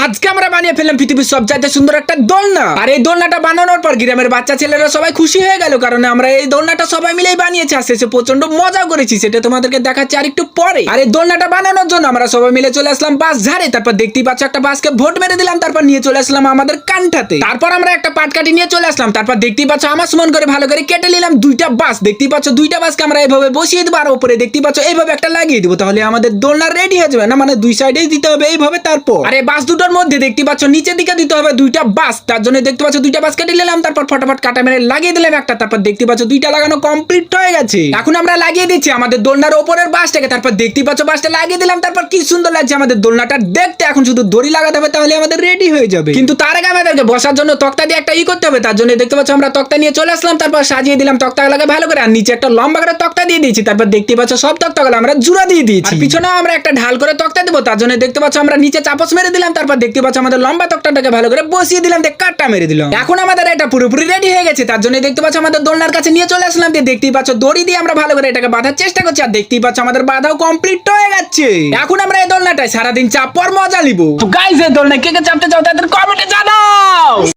আজকে আমরা বানিয়ে ফেললাম পৃথিবীর সবচাইতে সুন্দর একটা দোলনা। আর এই দোলনাটা বানানোর পর গ্রামের বাচ্চা ছেলেরা সবাই খুশি হয়ে গেল, কারণ আমরা এই দোলনাটা সবাই মিলেই বানিয়েছি। আর শেষে প্রচণ্ড মজা করেছি, সেটা তোমাদেরকে দেখাচ্ছি আর একটু পরে। আর এই দোলনাটা বানানোর জন্য আমরা সবাই মিলে চলে আসলাম বাস ঝাড়ে। তারপর দেখতেই পাচ্ছ একটা বাসকে ভোট মেরে দিলাম, তারপর নিয়ে চলে আসলাম আমাদের কানঠাতে তারপর আমরা একটা পাটকাঠি নিয়ে চলে আসলাম, তারপর দেখতেই পাচ্ছ আমার সমান করে ভালো করে কেটে নিলাম দুইটা বাস। দেখতেই পাচ্ছ দুইটা বাসকে আমরা এইভাবে বসিয়ে দেবো, আর ওপরে দেখতেই পাচ্ছ এইভাবে একটা লাগিয়ে দেবো, তাহলে আমাদের দোলনা রেডি হয়ে যাবে। না মানে দুই সাইডেই দিতে হবে এইভাবে তারপর। আর বাস দুটোর মধ্যে দেখতে পাচ্ছ, নিচের দিকে দিতে হবে দুইটা বাস, তার জন্য দেখতে পাচ্ছ দুইটা বাস কেটে নিলাম, তারপর ফটাফট কাটা মেরে লাগিয়ে দিলাম একটা, তারপর দেখতে পাচ্ছ দুইটা লাগানো কমপ্লিট হয়ে গেছে। এখন আমরা লাগিয়ে দিচ্ছি আমাদের দোলনার ওপরের বাসটাকে, তারপর দেখতে পাচ্ছ বাসটা লাগিয়ে দিলাম, তারপর কি সুন্দর লাগছে আমাদের দোলনাটা দেখতে, এখন শুধু দড়ি লাগাতে হবে, তাহলে আমাদের রেডি হয়ে যাবে। কিন্তু তার আগে আমাদেরকে বসার জন্য তক্তা দিয়ে একটা ই করতে হবে, তার জন্য দেখতে পাচ্ছ আমরা তক্তা নিয়ে চলে আসলাম, তারপর সাজিয়ে দিলাম তক্তা লাগে ভালো করে, আর নিচে একটা লম্বা করে তক্তা দিয়ে দিয়েছি, তারপর দেখতে পাচ্ছ সব তক্তাগুলো আমরা জুড়া দিয়ে দিয়েছি। পিছনেও আমরা একটা ঢাল করে তক্তা দেবো, তার জন্য দেখতে পাচ্ছ আমরা নিচে চাপস মেরে দিলাম, তারপর দেখতে পাচ্ছ আমাদের লম্বা তক্তাটাকে ভালো করে বসিয়ে দিলাম, দিয়ে কাটটা মেরে দিলাম। এখন আমাদের এটা পুরোপুরি রেডি হয়ে গেছে, তার জন্য দেখতে পাচ্ছ আমাদের দোলনার কাছে নিয়ে চলে আসলাম, দিয়ে দেখতেই পাচ্ছ দড়ি দিয়ে আমরা ভালো করে এটাকে বাঁধার চেষ্টা করছি, আর দেখতেই পাচ্ছ আমাদের বাঁধাও কমপ্লিট হয়ে গেছে। এখন আমরা এই দোলনাটায় সারাদিন চাপ পর মজা নিব। গাইজ এই দোলনায় কে কে চাপতে চাও তাদের কমেন্টে জানাও!